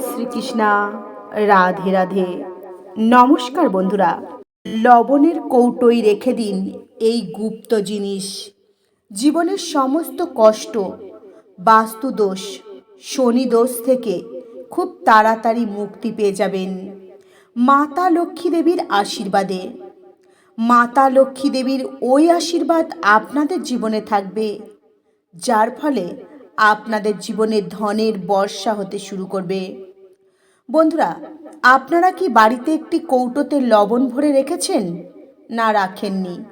শ্রীকৃষ্ণা, রাধে রাধে। নমস্কার বন্ধুরা, লবণের কৌটোয় রেখে দিন এই গুপ্ত জিনিস। জীবনের সমস্ত কষ্ট বাস্তুদোষ দোষ থেকে খুব তাড়াতাড়ি মুক্তি পেয়ে যাবেন। মাতা লক্ষ্মী দেবীর আশীর্বাদে। মাতা লক্ষ্মী দেবীর ওই আশীর্বাদ আপনাদের জীবনে থাকবে, যার ফলে আপনাদের জীবনে ধনের বর্ষা হতে শুরু করবে। বন্ধুরা, আপনারা কি বাড়িতে একটি কৌটোতে লবণ ভরে রেখেছেন? না, রাখেননি।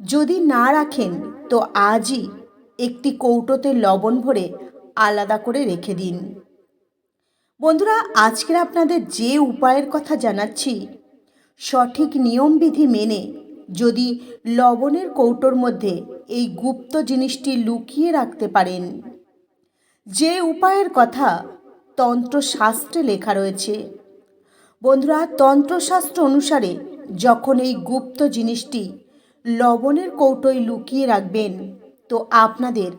যদি না রাখেন, তো আজই একটি কৌটোতে লবণ ভরে আলাদা করে রেখে দিন। বন্ধুরা, আজকের আপনাদের যে উপায়ের কথা জানাচ্ছি, সঠিক নিয়মবিধি মেনে যদি লবণের কৌটোর মধ্যে এই গুপ্ত জিনিসটি লুকিয়ে রাখতে পারেন। যে উপায়ের কথা তন্ত্রশাস্ত্রে লেখা রয়েছে। বন্ধুরা, তন্ত্রশাস্ত্র অনুসারে যখন এই গুপ্ত জিনিসটি লবণের কৌটোয় লুকিয়ে রাখবেন, তো আপনাদের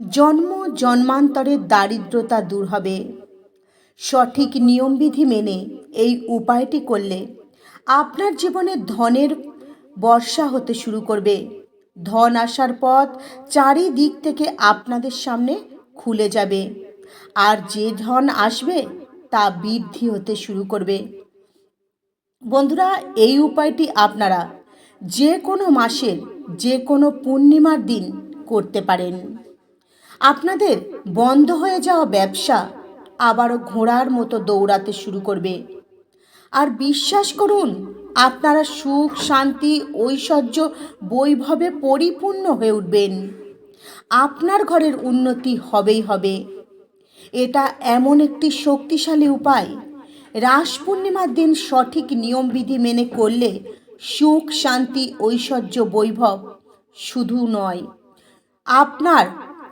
জন্ম জন্মান্তরের দারিদ্রতা দূর হবে। সঠিক নিয়মবিধি মেনে এই উপায়টি করলে আপনার জীবনে ধনের বর্ষা হতে শুরু করবে। ধন আসার পথ চারিদিক থেকে আপনাদের সামনে খুলে যাবে। আর যে ধন আসবে, তা বৃদ্ধি হতে শুরু করবে। বন্ধুরা, এই উপায়টি আপনারা যে কোনো মাসের যে কোনো পূর্ণিমার দিন করতে পারেন। আপনাদের বন্ধ হয়ে যাওয়া ব্যবসা আবারও ঘোড়ার মতো দৌড়াতে শুরু করবে। আর বিশ্বাস করুন, আপনারা সুখ, শান্তি, ঐশ্বর্য বৈভবে পরিপূর্ণ হয়ে উঠবেন। আপনার ঘরের উন্নতি হবেই হবে। এটা এমন একটি শক্তিশালী উপায়। রাস পূর্ণিমার দিন সঠিক নিয়মবিধি মেনে করলে সুখ, শান্তি, ঐশ্বর্য, বৈভব শুধু নয়, আপনার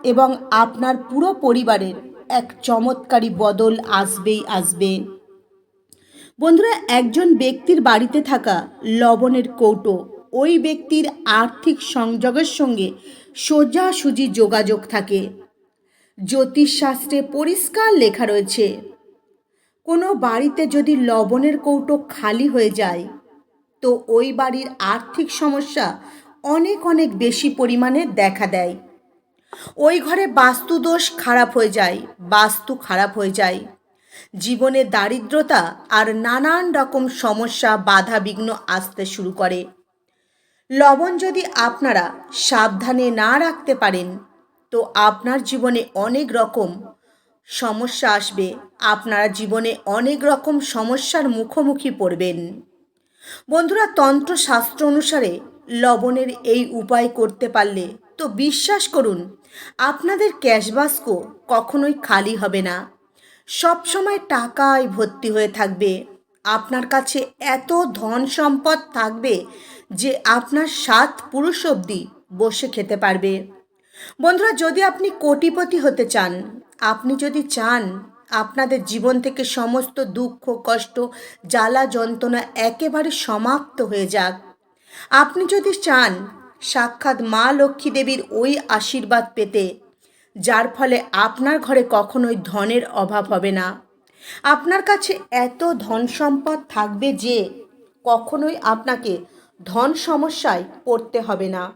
এবং আপনার পুরো পরিবারের এক চমৎকারী বদল আসবেই আসবে। বন্ধুরা, একজন ব্যক্তির বাড়িতে থাকা লবণের কৌটো ওই ব্যক্তির আর্থিক সংযোগের সঙ্গে সোজাসুজি যোগাযোগ থাকে। জ্যোতিষশাস্ত্রে পরিষ্কার লেখা রয়েছে, কোনো বাড়িতে যদি লবণের কৌটো খালি হয়ে যায়, তো ওই বাড়ির আর্থিক সমস্যা অনেক অনেক বেশি পরিমাণে দেখা দেয়। ওই ঘরে বাস্তু দোষ খারাপ হয়ে যায়, বাস্তু খারাপ হয়ে যায়। জীবনে দারিদ্রতা আর নানান রকম সমস্যা বাধা বিঘ্ন আসতে শুরু করে। লবণ যদি আপনারা সাবধানে না রাখতে পারেন, তো আপনার জীবনে অনেক রকম সমস্যা আসবে। আপনারা জীবনে অনেক রকম সমস্যার মুখোমুখি পড়বেন। বন্ধুরা, তন্ত্রশাস্ত্র অনুসারে লবণের এই উপায় করতে পারলে, তো বিশ্বাস করুন, আপনাদের ক্যাশবাস্ক কখনোই খালি হবে না। সবসময় টাকায় ভর্তি হয়ে থাকবে। আপনার কাছে এত ধন সম্পদ থাকবে যে আপনার সাত পুরুষ অবধি বসে খেতে পারবে। বন্ধুরা, যদি আপনি কোটিপতি হতে চান, আপনি যদি চান আপনাদের জীবন থেকে সমস্ত দুঃখ, কষ্ট, জ্বালা, যন্ত্রণা একেবারে সমাপ্ত হয়ে যাক। আপনি যদি চান সাক্ষাৎ মা লক্ষ্মী দেবীর ওই আশীর্বাদ পেতে, যার ফলে আপনার ঘরে কখনোই ধনের অভাব হবে না। আপনার কাছে এত ধন সম্পদ থাকবে যে কখনোই আপনাকে ধন সমস্যায় পড়তে হবে না।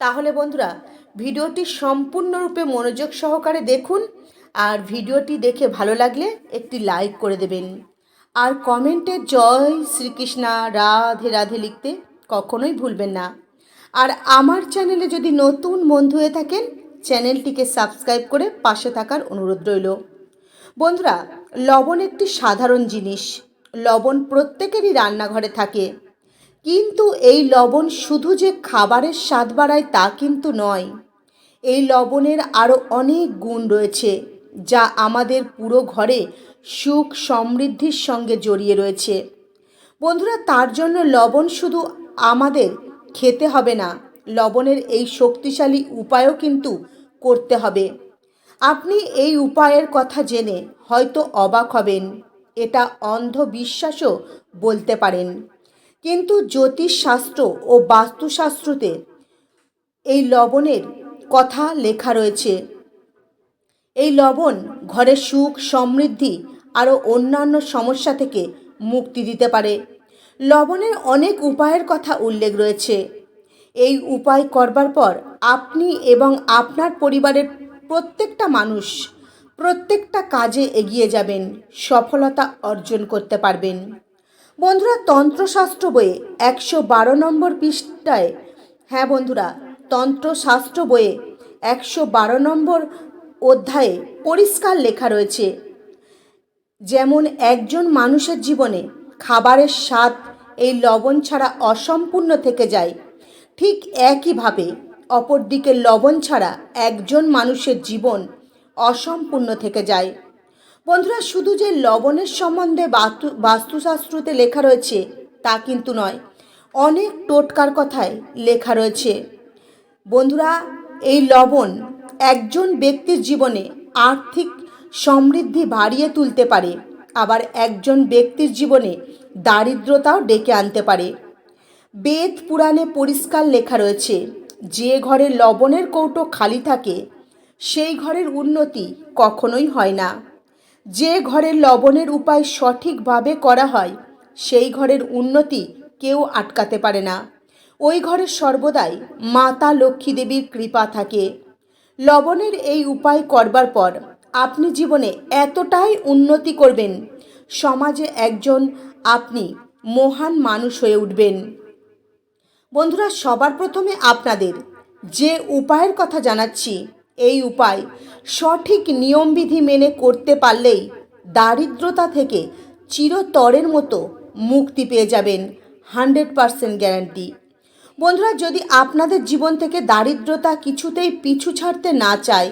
তাহলে বন্ধুরা, ভিডিওটি সম্পূর্ণরূপে মনোযোগ সহকারে দেখুন আর ভিডিওটি দেখে ভালো লাগলে একটি লাইক করে দেবেন। আর কমেন্টে জয় শ্রীকৃষ্ণা, রাধে রাধে লিখতে কখনোই ভুলবেন না। আর আমার চ্যানেলে যদি নতুন বন্ধু হয়ে থাকেন, চ্যানেলটিকে সাবস্ক্রাইব করে পাশে থাকার অনুরোধ রইল। বন্ধুরা, লবণ একটি সাধারণ জিনিস। লবণ প্রত্যেকেরই রান্নাঘরে থাকে। কিন্তু এই লবণ শুধু যে খাবারের স্বাদ বাড়ায় তা কিন্তু নয়। এই লবণের আরও অনেক গুণ রয়েছে, যা আমাদের পুরো ঘরে সুখ সমৃদ্ধির সঙ্গে জড়িয়ে রয়েছে। বন্ধুরা, তার জন্য লবণ শুধু আমাদের খেতে হবে না, লবণের এই শক্তিশালী উপায়ও কিন্তু করতে হবে। আপনি এই উপায়ের কথা জেনে হয়তো অবাক হবেন, এটা অন্ধবিশ্বাসও বলতে পারেন। কিন্তু জ্যোতিষশাস্ত্র ও বাস্তুশাস্ত্রতে এই লবণের কথা লেখা রয়েছে। এই লবণ ঘরের সুখ, সমৃদ্ধি আরও অন্যান্য সমস্যা থেকে মুক্তি দিতে পারে। লবণের অনেক উপায়ের কথা উল্লেখ রয়েছে। এই উপায় করবার পর আপনি এবং আপনার পরিবারের প্রত্যেকটা মানুষ প্রত্যেকটা কাজে এগিয়ে যাবেন, সফলতা অর্জন করতে পারবেন। বন্ধুরা, তন্ত্রশাস্ত্র বইয়ে একশো বারো নম্বর পৃষ্ঠায় হ্যাঁ বন্ধুরা, তন্ত্রশাস্ত্র বইয়ে একশো বারো নম্বর অধ্যায়ে পরিষ্কার লেখা রয়েছে, যেমন একজন মানুষের জীবনে খাবারের স্বাদ এই লবণ ছাড়া অসম্পূর্ণ থেকে যায়, ঠিক একইভাবে অপরদিকে লবণ ছাড়া একজন মানুষের জীবন অসম্পূর্ণ থেকে যায়। বন্ধুরা, শুধু যে লবণের সম্বন্ধে বাস্তু, বাস্তুশাস্ত্রতে লেখা রয়েছে, তা কিন্তু নয়। অনেক টোটকার কথায় লেখা রয়েছে। বন্ধুরা, এই লবণ একজন ব্যক্তির জীবনে আর্থিক সমৃদ্ধি বাড়িয়ে তুলতে পারে, আবার একজন ব্যক্তির জীবনে দারিদ্রতাও ডেকে আনতে পারে। বেদ পুরাণে পরিষ্কার লেখা রয়েছে, যে ঘরে লবণের কৌটো খালি থাকে, সেই ঘরের উন্নতি কখনোই হয় না। যে ঘরে লবণের উপায় সঠিকভাবে করা হয়, সেই ঘরের উন্নতি কেউ আটকাতে পারে না। ওই ঘরে সর্বদাই মাতা লক্ষ্মী দেবীর কৃপা থাকে। লবণের এই উপায় করবার পর আপনি জীবনে এতটাই উন্নতি করবেন, সমাজে একজন আপনি মহান মানুষ হয়ে উঠবেন। বন্ধুরা, সবার প্রথমে আপনাদের যে উপায়ের কথা জানাচ্ছি এই উপায়। সঠিক নিয়মবিধি মেনে করতে পারলেই দারিদ্রতা থেকে চিরতরের মতো মুক্তি পেয়ে যাবেন। Hundred percent guarantee. বন্ধুরা, যদি আপনাদের জীবন থেকে দারিদ্রতা কিছুতেই পিছু ছাড়তে না চায়,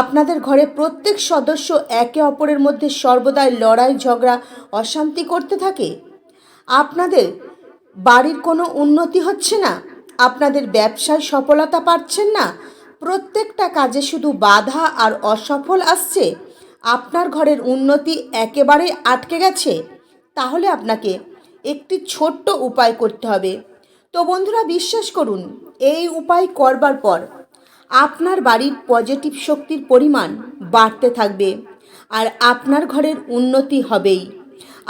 আপনাদের ঘরে প্রত্যেক সদস্য একে অপরের মধ্যে সর্বদাই লড়াই, ঝগড়া, অশান্তি করতে থাকে, আপনাদের বাড়ির কোনো উন্নতি হচ্ছে না? আপনাদের ব্যবসায় সফলতা পাচ্ছেন না? প্রত্যেকটা কাজে শুধু বাধা আর অসফল আসছে? আপনার ঘরের উন্নতি একেবারে আটকে গেছে? তাহলে আপনাকে একটি ছোট্ট উপায় করতে হবে। তো বন্ধুরা, বিশ্বাস করুন, এই উপায় করবার পর আপনার বাড়ির পজিটিভ শক্তির পরিমাণ বাড়তে থাকবে আর আপনার ঘরের উন্নতি হবেই।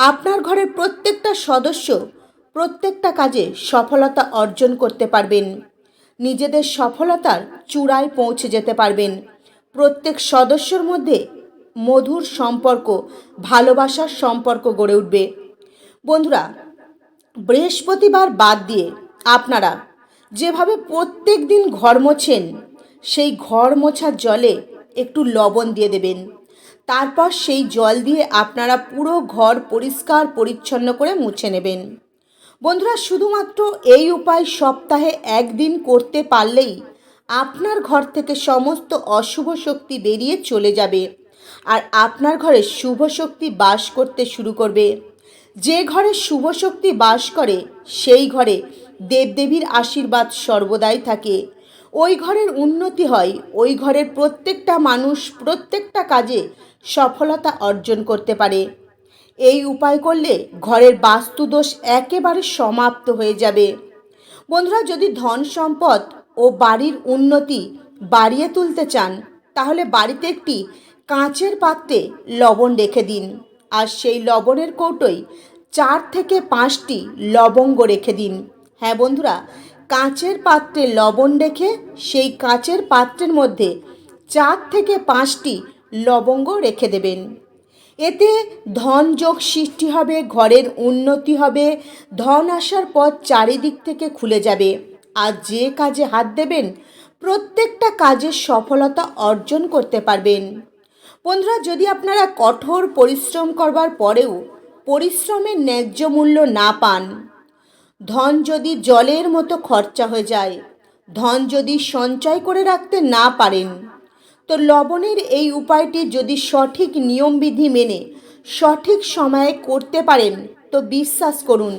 আপনার ঘরের প্রত্যেকটা সদস্য প্রত্যেকটা কাজে সফলতা অর্জন করতে পারবেন। নিজেদের সফলতার চূড়ায় পৌঁছে যেতে পারবেন। প্রত্যেক সদস্যর মধ্যে মধুর সম্পর্ক ভালোবাসার সম্পর্ক গড়ে উঠবে। বন্ধুরা, বৃহস্পতিবার বাদ দিয়ে আপনারা যেভাবে প্রত্যেক দিন ঘর মোছেন, সেই ঘর মোছার জলে একটু লবণ দিয়ে দেবেন। তারপর সেই জল দিয়ে আপনারা পুরো ঘর পরিষ্কার, পরিচ্ছন্ন করে মুছে নেবেন। বন্ধুরা, শুধুমাত্র এই উপায় সপ্তাহে একদিন করতে পারলেই আপনার ঘর থেকে সমস্ত অশুভ শক্তি বেরিয়ে চলে যাবে আর আপনার ঘরে শুভ শক্তি বাস করতে শুরু করবে। যে ঘরে শুভ শক্তি বাস করে, সেই ঘরে দেবদেবীর আশীর্বাদ সর্বদাই থাকে। ওই ঘরের উন্নতি হয়, ওই ঘরের প্রত্যেকটা মানুষ প্রত্যেকটা কাজে সফলতা অর্জন করতে পারে। এই উপায় করলে ঘরের বাস্তুদোষ একেবারে সমাপ্ত হয়ে যাবে। বন্ধুরা, যদি ধন সম্পদ ও বাড়ির উন্নতি বাড়িয়ে তুলতে চান, তাহলে বাড়িতে একটি কাঁচের পাত্রে লবণ রেখে দিন। আর সেই লবণের কৌটোয় চার থেকে পাঁচটি লবঙ্গ রেখে দিন। হ্যাঁ বন্ধুরা, কাঁচের পাত্রে লবণ রেখে সেই কাঁচের পাত্রের মধ্যে চার থেকে পাঁচটি লবঙ্গ রেখে দেবেন। এতে ধন যোগ সৃষ্টি হবে, ঘরের উন্নতি হবে, ধন আসার পথ চারিদিক থেকে খুলে যাবে। আর যে কাজে হাত দেবেন, প্রত্যেকটা কাজের সফলতা অর্জন করতে পারবেন। বন্ধুরা, যদি আপনারা কঠোর পরিশ্রম করবার পরেও পরিশ্রমের ন্যায্য মূল্য না পান, ধন যদি জলের মতো খরচা হয়ে যায়, ধন যদি সঞ্চয় করে রাখতে না পারেন তো লবণের এই উপায়টি যদি সঠিক নিয়মবিধি মেনে, সঠিক সময়ে করতে পারেন, তো বিশ্বাস করুন,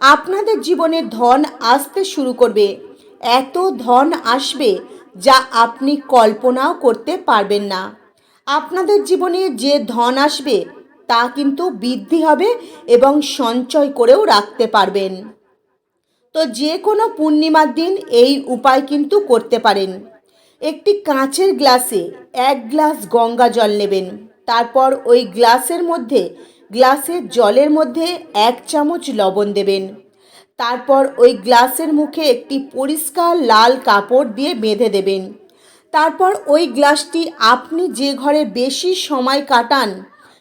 আপনাদের জীবনে ধন আসতে শুরু করবে। এত ধন আসবে যা আপনি কল্পনাও করতে পারবেন না। আপনাদের জীবনে যে ধন আসবে, তা কিন্তু বৃদ্ধি হবে এবং সঞ্চয় করেও রাখতে পারবেন। তো যে কোনো পূর্ণিমার দিন এই উপায় কিন্তু করতে পারেন। একটি কাঁচের গ্লাসে এক গ্লাস গঙ্গা জল নেবেন। তারপর ওই গ্লাসের মধ্যে, গ্লাসের জলের মধ্যে এক চামচ লবণ দেবেন। তারপর ওই গ্লাসের মুখে একটি পরিষ্কার লাল কাপড় দিয়ে বেঁধে দেবেন। তারপর ওই গ্লাসটি আপনি যে ঘরে বেশি সময় কাটান,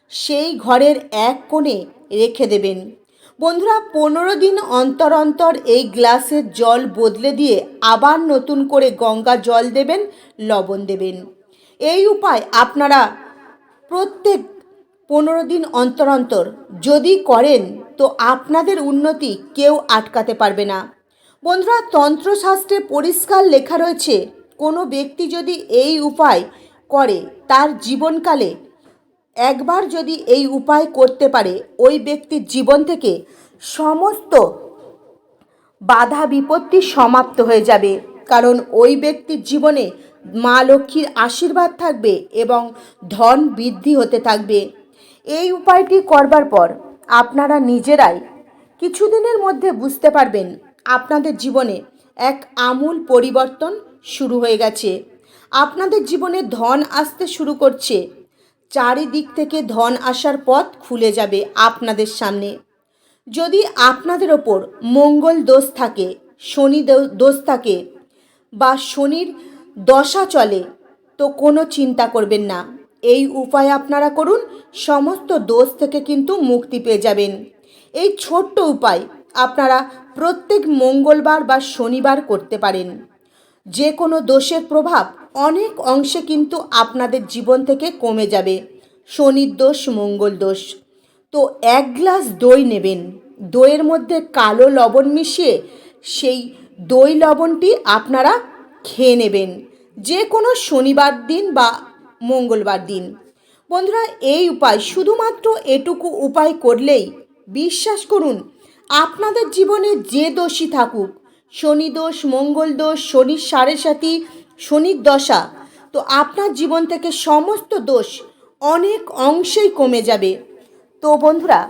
সেই ঘরের এক কোণে রেখে দেবেন। বন্ধুরা, পনেরো দিন অন্তর অন্তর এই গ্লাসের জল বদলে দিয়ে আবার নতুন করে গঙ্গা জল দেবেন, লবণ দেবেন। এই উপায় আপনারা প্রত্যেক পনেরো দিন অন্তর অন্তর যদি করেন, তো আপনাদের উন্নতি কেউ আটকাতে পারবে না। বন্ধুরা, তন্ত্রশাস্ত্রে পরিষ্কার লেখা রয়েছে, কোনো ব্যক্তি যদি এই উপায় করে, তার জীবনকালে একবার যদি এই উপায় করতে পারে, ওই ব্যক্তির জীবন থেকে সমস্ত বাধা বিপত্তি সমাপ্ত হয়ে যাবে। কারণ ওই ব্যক্তির জীবনে মা লক্ষ্মীর আশীর্বাদ থাকবে এবং ধন বৃদ্ধি হতে থাকবে। এই উপায়টি করবার পর আপনারা নিজেরাই কিছুদিনের মধ্যে বুঝতে পারবেন, আপনাদের জীবনে এক আমূল পরিবর্তন শুরু হয়ে গেছে। আপনাদের জীবনে ধন আসতে শুরু করছে। চারিদিক থেকে ধন আসার পথ খুলে যাবে আপনাদের সামনে। যদি আপনাদের ওপর মঙ্গল দোষ থাকে, শনি দোষ থাকে বা শনির দশা চলে, তো কোনো চিন্তা করবেন না। এই উপায় আপনারা করুন, সমস্ত দোষ থেকে কিন্তু মুক্তি পেয়ে যাবেন। এই ছোট্ট উপায় আপনারা প্রত্যেক মঙ্গলবার বা শনিবার করতে পারেন। যে কোনো দোষের প্রভাব অনেক অংশে কিন্তু আপনাদের জীবন থেকে কমে যাবে। শনির দোষ, মঙ্গল দোষ। তো এক গ্লাস দই নেবেন। দইয়ের মধ্যে কালো লবণ মিশিয়ে সেই দই লবণটি আপনারা খেয়ে নেবেন। যে কোনো শনিবার দিন বা মঙ্গলবার দিন। বন্ধুরা, এই উপায় শুধুমাত্র এটুকু উপায় করলেই বিশ্বাস করুন, আপনাদের জীবনে যে দোষী থাকুক, শনি দোষ, মঙ্গল দোষ, শনির সাড়ে সাথী শনির দশা, তো আপনার জীবন থেকে সমস্ত দোষ অনেক অংশেই কমে যাবে। তো বন্ধুরা,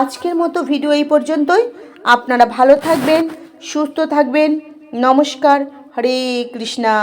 আজকের মতো ভিডিও এই পর্যন্তই। আপনারা ভালো থাকবেন, সুস্থ থাকবেন। নমস্কার, হরে কৃষ্ণা।